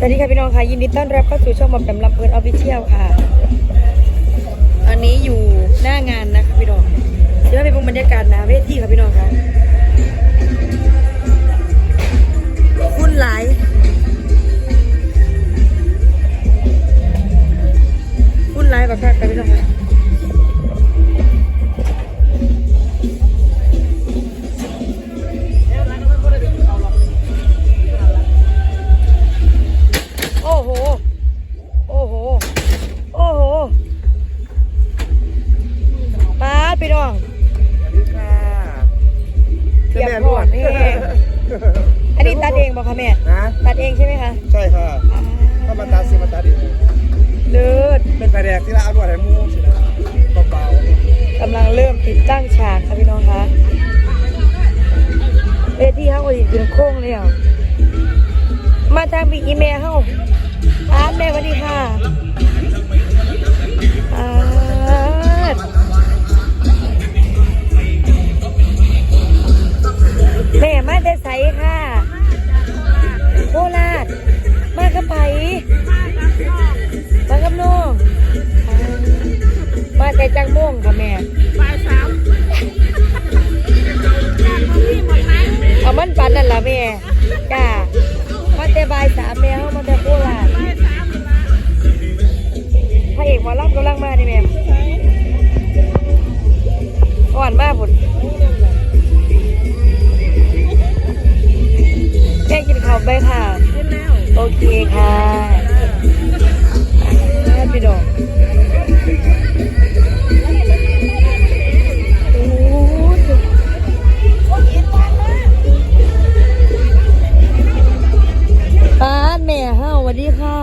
สวัสดีค่ะพี่น้องค่ะยินดีต้อนรับเข้าสู่ช่องหมอมแปมลำเพลินออฟฟิเชียลค่ะอันนี้อยู่หน้างานนะคะพี่น้องจะว่าเป็นบรรยากาศหนะเวทีค่ะพี่น้องค่ะคุณหลาย ถ้ามาตัดสิมาตัดเองเลิศเป็นไฟแดงที่ละเอาด้วยไอ้มูสินะเบากำลังเริ่มติดตั้งฉากค่ะพี่น้องคะเวทีเฮาก็สิขึ้นโค้งแล้วมาทางพี่อีเมลเฮาอาร์ตแม่สวัสดีค่ะอาร์ตแม่มาแต่ใสค่ะโคราช มากับไผมากับน้องอ่ามาแต่จังม่วงค่ะแม่บ่ายสามอยากมาพี่หมดไหมเอามันปันนั่นล่ะแม่จ้ามาแต่บ่ายสามแม่เฮามาแต่ โอเคค่ะพี่ดอกป้าแม่เฮาสวัสดีค่ะ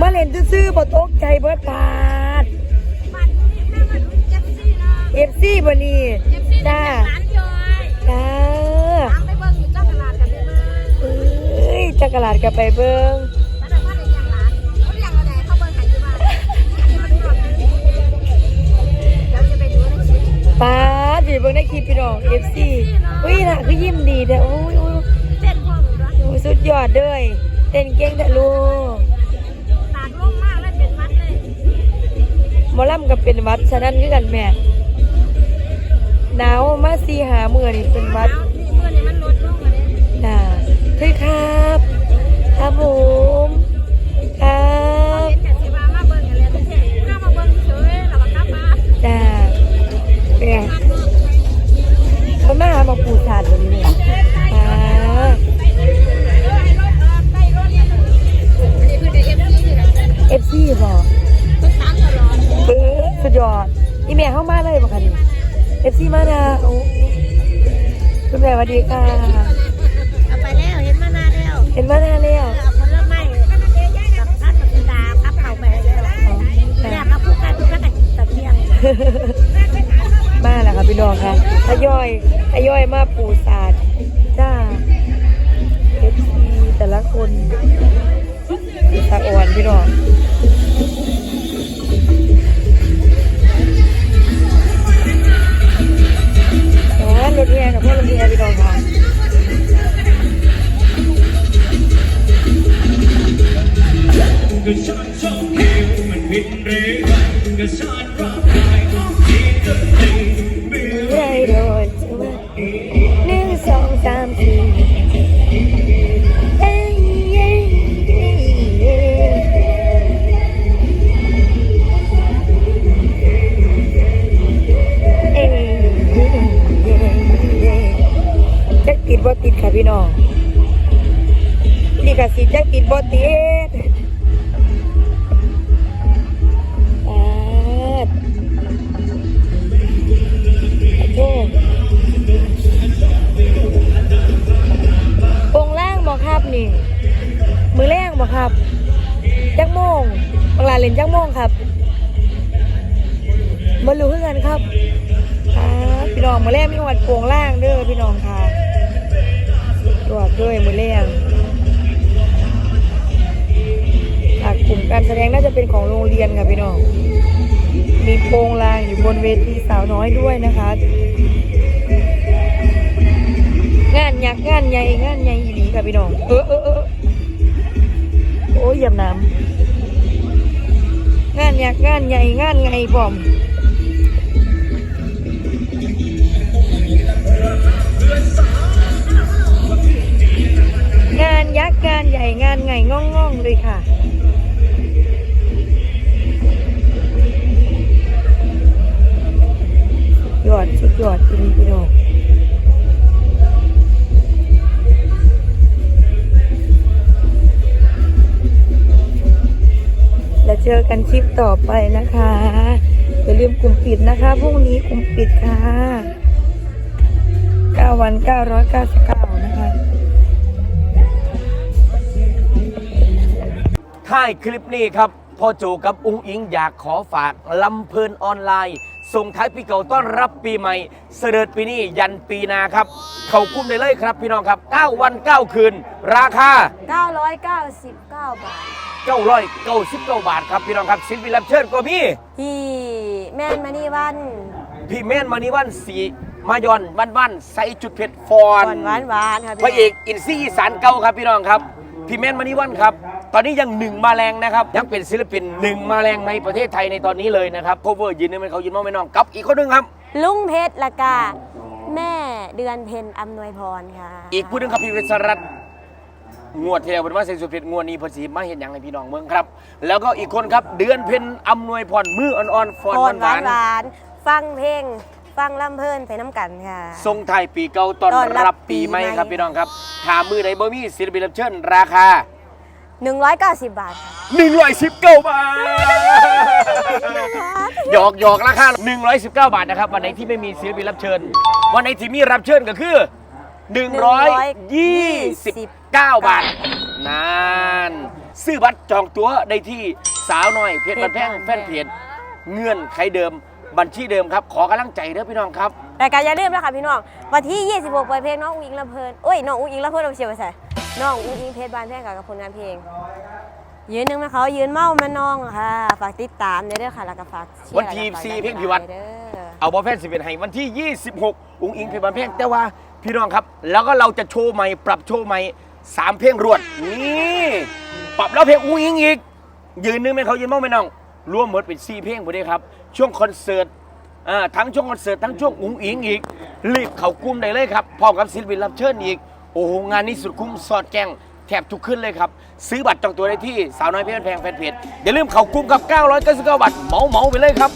มาเล่นซื้อบ่ตกใจเบิดปาดเอฟซีบ่นี่จ้า จักรลาดกับไปเบิ้งป้าดีเบิ้งได้คีพี่น้องเอฟซีอุ้ยล่ะคือยิ้มดีแต่ออุ้ยอุ้ยอุ้ยสุดยอดเลยเต้นเก่งแต่ลูกหมอลำกับเป็นวัดฉะนั้นก็อกันแม่หนาวมาสีหาเมื่อนี่เป็นวัดเมื่อนี่มันลด ด้วครับ ครับผมครับจ้าเนี่ยเขามาหาบอกปูชาดวันนี้เนี่ยเอฟซีบอกเออสุดยอดอีเมียเข้ามาเลยบอกคันเอฟซีมานะคุณแม่สวัสดีค่ะานานวเห็นมาหน้าแล้วผลไม้กับท่านปฏิดาพับเข่าไปแล้วอ๋ออยมาพูดกันพูดกันแต่เกียงมาแล้วค่ะพี่น้องค่ะทยอยทยอยมาปูสาดจ้าเอฟซีแต่ละคนตะอ่อนพี่น้อง เลยโดนหนึ่งสองสามสี่ติดบ่ติดค่ะพี่น้องนี่กสิจักติดบ่ติด นจักโมงครับมารู้คือกันครับพี่น้องมือแรงมีวัดโปงล่างเด้อพี่น้องค่ะตรวจด้วยมือแรงอะกลุ่มการแสดงน่าจะเป็นของโรงเรียนค่ะพี่น้อง มีโปรงลางอยู่บนเวทีสาวน้อยด้วยนะคะ งานยักษ์งานใหญ่งานใหญ่อีหลีค่ะพี่น้อง เออเออเออโอ้ยหยียบน้ำ งานยักงานใหญ่งานไงบอมงานยักษ์งานใหญ่งานไงง่องๆเลยค่ะ ยอดสุดยอดจริงพี่น้อง จอกันคลิปต่อไปนะคะ อย่าลืมกลุ่มปิดนะคะ พรุ่งนี้กลุ่มปิดค่ะ 9 วัน 999 นะคะ ท้ายคลิปนี้ครับพ่อโจกับอุ้งอิงอยากขอฝากลำเพลินออนไลน์ ส่งท้ายปีเก่าต้อนรับปีใหม่ เสด็จปีนี้ยันปีหนาครับ เขากุ้มได้เลยครับพี่น้องครับ 9 วัน 9 คืน ราคา 999 บาท999 บาทครับพี่น้องครับศิลปินรับเชิญก็มีที่แม่นมานี่วันพี่แม่นมานิวันสีมายอนวันวันใส่จุดเผ็ดฟอนหวานหวานหวานค่ะพระเอกอินซี่อีสานเก่าครับพี่น้องครับ พี่แม่นมานิวันครับ ตอนนี้ยังหนึ่งมาแรงนะครับยังเป็นศิลปินหนึ่งมาแรงในประเทศไทยในตอนนี้เลยนะครับโคเวอร์ยืนนี่มันเขายืนมองไม่น้องกับอีกคนหนึงครับ ลุงเพชรละกาแม่เดือนเพ็ญอำนวยพรค่ะอีกผู้หนึงครับพี่วิศรัตน์งวดที่แล้วเป็นว่าเซนสุดเผ็ดงวดนี้เพอสีมาเห็นอย่างให้พี่น้องเมืองครับ แล้วก็อีกคนครับเดือนเพ็ญอำนวยพรมืออ่อนๆฟอนพรหวาวหานนหวานฟังเพลง ฟังลำเพลินไปน้ำกันค่ะ ๆทรงไทายปีเก่าต้อนต้อนรัรับบปีปีใหม่ใหม่ ครับพี่น้องครับถามมือไหนบ่มีศิลปินรับเชิญราคา 190 บาทค่ะ119 บาท หยอกหยอกราคา 119 บาทนะครับ วันไหนที่ไม่มีศิลปินรับเชิญ วันไหนที่มีรับเชิญก็คือ 129 บาทนานซื้อบัตรจองตั๋วได้ที่สาวน้อยเพจบันแพงแฟนเพจเงื่อนไขเดิมบัญชีเดิมครับ ขอกำลังใจเด้อพี่น้องครับ รายการอย่าลืมนะคะพี่น้อง วันที่ 26เปิดเพลงน้องอุ้งอิงลำเพลินโอ้ยน้องอุ้งอิงลำเพลินเอาเชียวไปใส่ น้องอุ้งอิงเพชรบานแพงกับผลงานเพลง ยืนหนึ่งมาเขายืนเมามาน้องค่ะ ฝากติดตามเด้อค่ะแล้วก็ฝากเชียร์วันที่แล้วก็ฝากสี่ดันเพลงพิวัตรเด้อ เอาบอลแฟนสิบเอ็ดให้วันที่ 26 อุ้งอิงเพลงบันเพลงแต่ว่าพี่น้องครับ แล้วก็เราจะโชว์ใหม่ปรับโชว์ใหม่สามเพลงรวดนี่ปรับแล้วเพลงอุ้งอิงอีก ยืนนึงไหมเขายืนมองไหมน้องรวมหมดเป็นสี่เพลงหมดเลยครับ ช่วงคอนเสิร์ตอ่าทั้งช่วงคอนเสิร์ตทั้งช่วงอุ้งอิงอีกรีบเขากลุ้มได้เลยครับพร้อมกับศิลปินรับเชิญอีก โอ้โหงานนี้สุดคุ้มสอดแกงแถบทุกขึ้นเลยครับ ซื้อบัตรจองตัวได้ที่สาวน้อยเพื่อนแพงแฟนเพจอย่าลืมเขากลุ้มกับ 999 บาทเหมาเหมาไปเลยครับ